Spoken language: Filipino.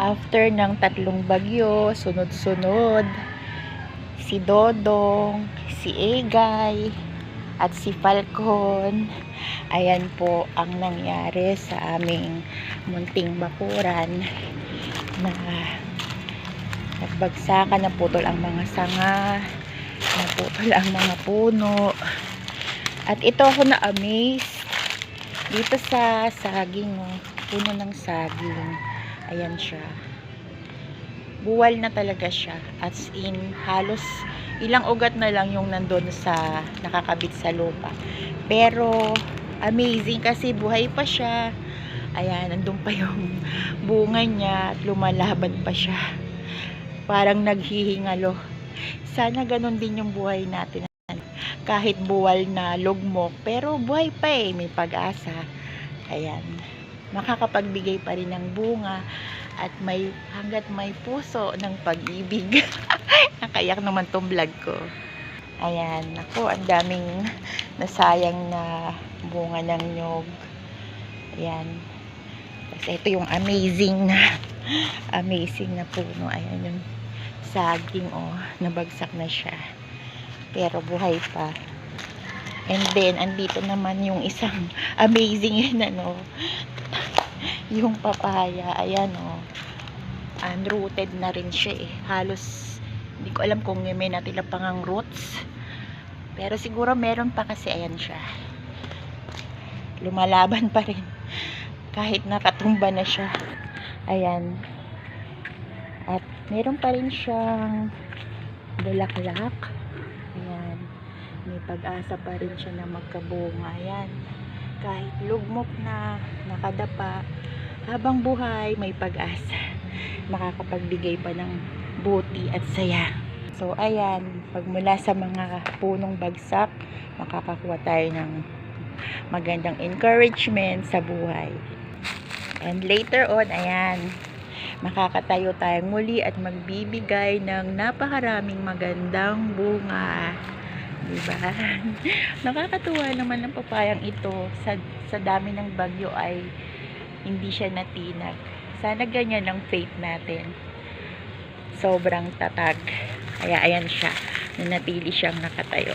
After ng tatlong bagyo, sunod-sunod, si Dodong, si Egay, at si Falcon, ayan po ang nangyari sa aming munting bakuran na nagbagsakan, naputol ang mga sanga, naputol ang mga puno. At ito ako na-amaze dito sa saging, oh, puno ng saging. Ayan siya. Buwal na talaga siya. As in, halos ilang ugat na lang yung nandun sa nakakabit sa lupa. Pero, amazing kasi buhay pa siya. Ayan, nandun pa yung bunga niya at lumalaban pa siya. Parang naghihingalo. Sana ganun din yung buhay natin. Kahit buwal na lugmok, pero buhay pa eh, may pag-asa. Ayan. Makakapagbigay pa rin ng bunga at may hanggat may puso ng pag-ibig. Nakayak naman tong vlog ko. Ayan, ako, ang daming nasayang na bunga ng nyog. Ayan. Tapos ito yung amazing na amazing na puno. Ayan yung saging, oh, nabagsak na siya. Pero buhay pa. And then, andito naman yung isang amazing yun, ano, yung papaya, ayan oh. Unrooted na rin siya eh. Halos, hindi ko alam kung may natila pang ang roots. Pero siguro meron pa kasi ayan siya. Lumalaban pa rin. Kahit nakatumba na siya. Ayan. At meron pa rin siyang bulaklak. May pag-asa pa rin siya na magkabunga. Ayan. Kahit lugmok na, nakadapa, habang buhay, may pag-asa. Makakapagbigay pa ng buti at saya. So, ayan, pagmula sa mga punong bagsak, makakakuha tayo ng magandang encouragement sa buhay. And later on, ayan, makakatayo tayong muli at magbibigay ng napakaraming magandang bunga. Diba? Nakakatuwa naman ang papayang ito. Sa, sa dami ng bagyo ay hindi siya natinag. Sana ganyan ang faith natin. Sobrang tatag. Kaya ayan siya. Nanatili siyang nakatayo.